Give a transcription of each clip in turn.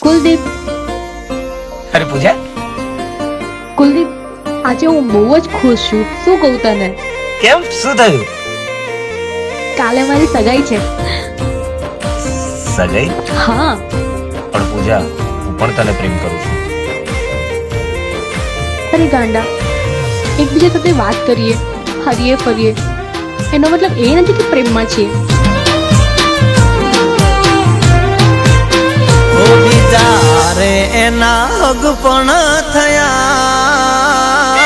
કુલદીપ? અરે પૂજા? કુલદીપ આજે હું બહુ જ ખુશ છું. શું કહું તને? કેમ? શું થયું? કાલે મારી સગાઈ છે. સગાઈ? હા. પણ પૂજા હું પણ તને પ્રેમ કરું છું. અરે ગાંડા એકબીજા સાથે વાત કરીએ હરીએ ફરીએ. એનો મતલબ એ નથી કે પ્રેમમાં છીએ. જારે એના હગ પણ થયા.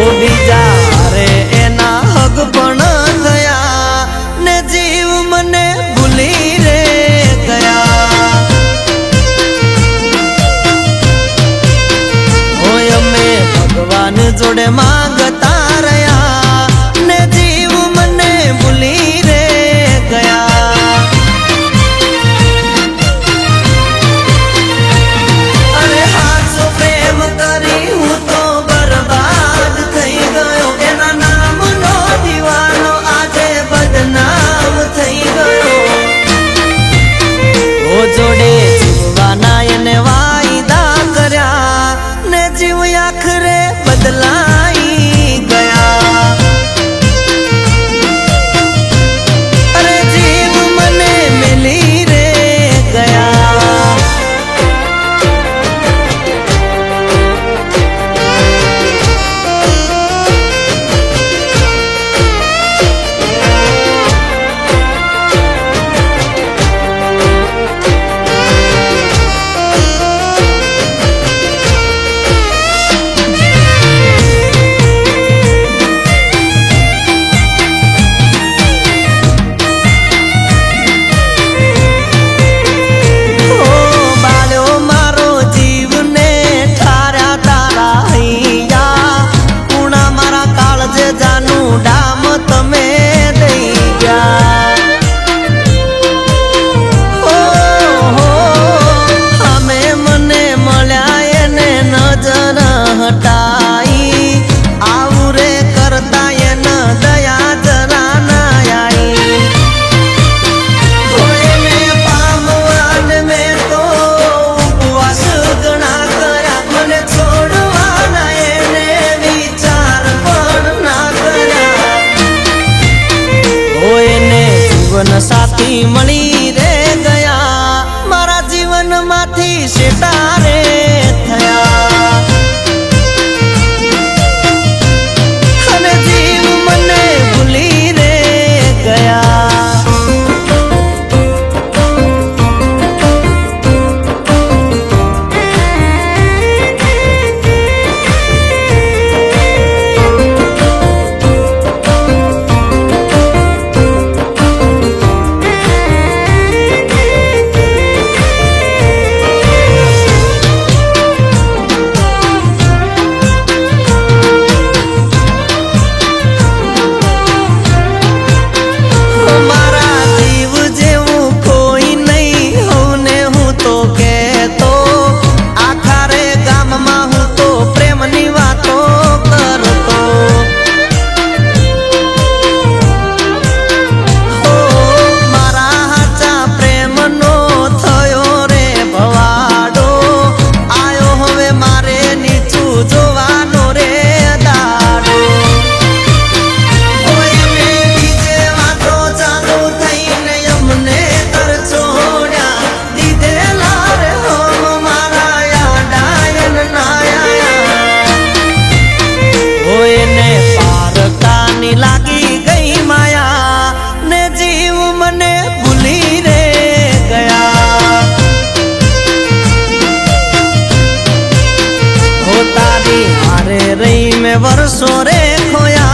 ઓ બીજારે એના હગ પણ થયા. ને ભૂલી રે ગયા. ઓય, અમે ભગવાન જોડે માંગત જીવન સાથી મળી તમે વર્ષો રે ખોયા